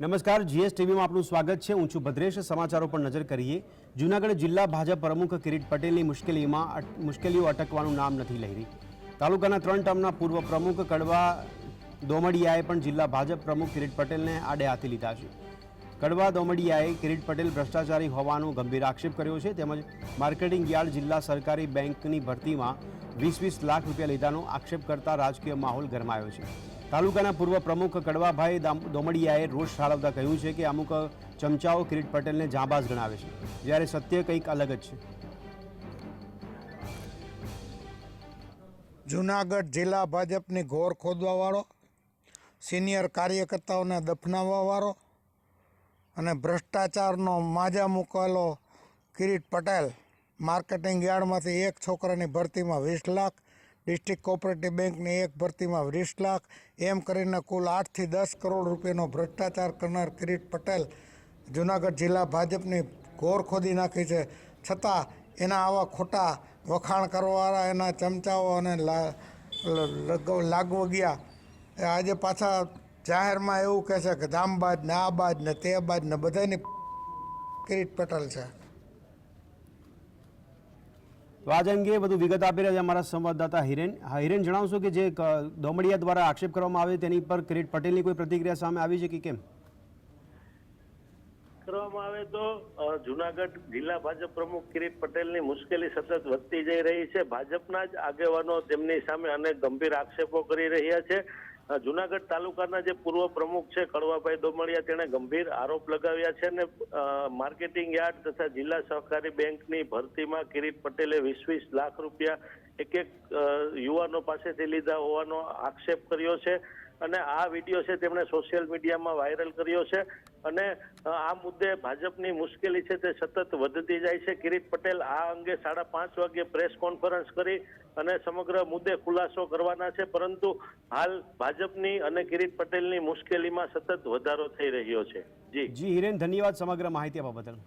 નમસ્કાર, જીએસટીવીમાં આપનું સ્વાગત છે. હું છું ભદ્રેશ. સમાચારો પર નજર કરીએ. જૂનાગઢ જિલ્લા ભાજપ પ્રમુખ કિરીટ પટેલની મુશ્કેલીમાં મુશ્કેલીઓ અટકવાનું નામ નથી લઈ રહી. તાલુકાના ત્રણ ટર્મના પૂર્વ પ્રમુખ કડવા દોમડિયાએ પણ જિલ્લા ભાજપ પ્રમુખ કિરીટ પટેલને આડે હાથી લીધા છે. કડવા દોમડિયાએ કિરીટ પટેલ ભ્રષ્ટાચારી હોવાનો ગંભીર આક્ષેપ કર્યો છે. તેમજ માર્કેટિંગ યાર્ડ જિલ્લા સરકારી બેંકની ભરતીમાં વીસ વીસ લાખ રૂપિયા લીધાનો આક્ષેપ કરતા રાજકીય માહોલ ગરમાયો છે. તાલુકાના પૂર્વ પ્રમુખ કડવાભાઈ દામ- દોમડિયાએ રોષ ઠાલવતા કહ્યું છે કે અમુક ચમચાઓ કિરીટ પટેલને જાંબાઝ ગણાવે છે, જ્યારે સત્ય કંઈક અલગ જ છે. જુનાગઢ જિલ્લા ભાજપની ઘોર ખોદવાવાળો, સિનિયર કાર્યકર્તાઓને દફનાવવાવાળો અને ભ્રષ્ટાચારનો માજા મૂકેલો કિરીટ પટેલ માર્કેટિંગ યાર્ડમાંથી એક છોકરાની ભરતીમાં વીસ લાખ, ડિસ્ટ્રિક્ટ કોઓપરેટિવ બેંકની એક ભરતીમાં વીસ લાખ. એમ કરીને કુલ આઠથી દસ કરોડ રૂપિયાનો ભ્રષ્ટાચાર કરનાર કિરીટ પટેલ જુનાગઢ જિલ્લા ભાજપની ઘોર ખોદી નાખી છે. છતાં એના આવા ખોટા વખાણ કરવાવાળા, એના ચમચાઓ અને લાગવગિયા આજે પાછા જાહેરમાં એવું કહે છે કે જામબાજ ને આ બાદ ને તે બાદ ને બધાની કિરીટ પટેલ છે. તો આજ અંગે વધુ વિગત આપી રહ્યા છે અમારા સંવાદદાતા હિરેન. હિરેન, જણાવશો કે જે દોમડિયા દ્વારા આક્ષેપ કરવામાં આવે તેની પર કિરીટ પટેલની કોઈ પ્રતિક્રિયા સામે આવી છે કે કેમ? કરવામાં આવે તો જુનાગઢ જિલ્લા ભાજપ પ્રમુખ કિરીટ પટેલની મુશ્કેલી સતત વધતી જઈ રહી છે. ભાજપના જ આગેવાનો તેમની સામે અનેક ગંભીર આક્ષેપો કરી રહ્યા છે. જુનાગઢ તાલુકાના જે પૂર્વ પ્રમુખ છે, કડવાભાઈ દોમડિયા તેણે ગંભીર આરોપ લગાવ્યા છે અને માર્કેટિંગ યાર્ડ તથા જિલ્લા સહકારી બેંકની ભરતીમાં કિરીટ પટેલે વીસ વીસ લાખ રૂપિયા એક એક યુવાનો પાસેથી લીધા હોવાનો આક્ષેપ કર્યો છે અને આ વીડિયો છે તેમણે સોશિયલ મીડિયામાં વાયરલ કર્યો છે અને આ મુદ્દે ભાજપની મુશ્કેલી છે તે સતત વધતી જાય છે. કિરીટ પટેલ આ અંગે સાડા પાંચ વાગે પ્રેસ કોન્ફરન્સ કરી અને સમગ્ર મુદ્દે ખુલાસો કરવાના છે. પરંતુ હાલ ભાજપની અને કિરીટ પટેલની મુશ્કેલીમાં સતત વધારો થઈ રહ્યો છે. જી. જી, હિરેન, ધન્યવાદ સમગ્ર માહિતી બદલ